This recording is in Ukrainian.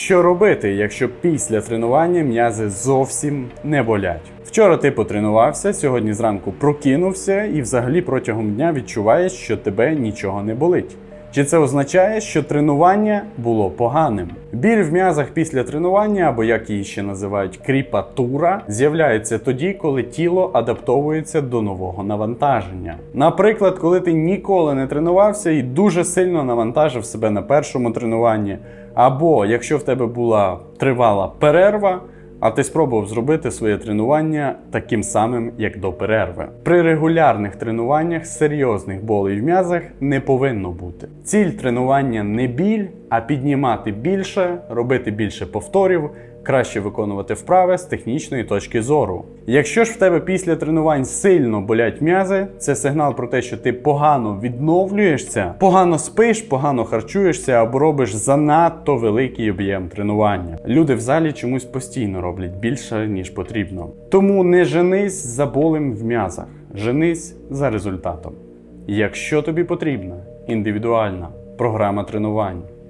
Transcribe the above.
Що робити, якщо після тренування м'язи зовсім не болять? Вчора ти потренувався, сьогодні зранку прокинувся і взагалі протягом дня відчуваєш, що тебе нічого не болить. Чи це означає, що тренування було поганим? Біль в м'язах після тренування, або як її ще називають кріпатура, з'являється тоді, коли тіло адаптовується до нового навантаження. Наприклад, коли ти ніколи не тренувався і дуже сильно навантажив себе на першому тренуванні, або якщо в тебе була тривала перерва. А ти спробував зробити своє тренування таким самим, як до перерви. При регулярних тренуваннях серйозних болей в м'язах не повинно бути. Ціль тренування не біль, а піднімати більше, робити більше повторів, краще виконувати вправи з технічної точки зору. Якщо ж в тебе після тренувань сильно болять м'язи, це сигнал про те, що ти погано відновлюєшся, погано спиш, погано харчуєшся або робиш занадто великий об'єм тренування. Люди в залі чомусь постійно роблять більше ніж потрібно. Тому не женись за болем в м'язах, женись за результатом. Якщо тобі потрібна індивідуальна програма тренувань,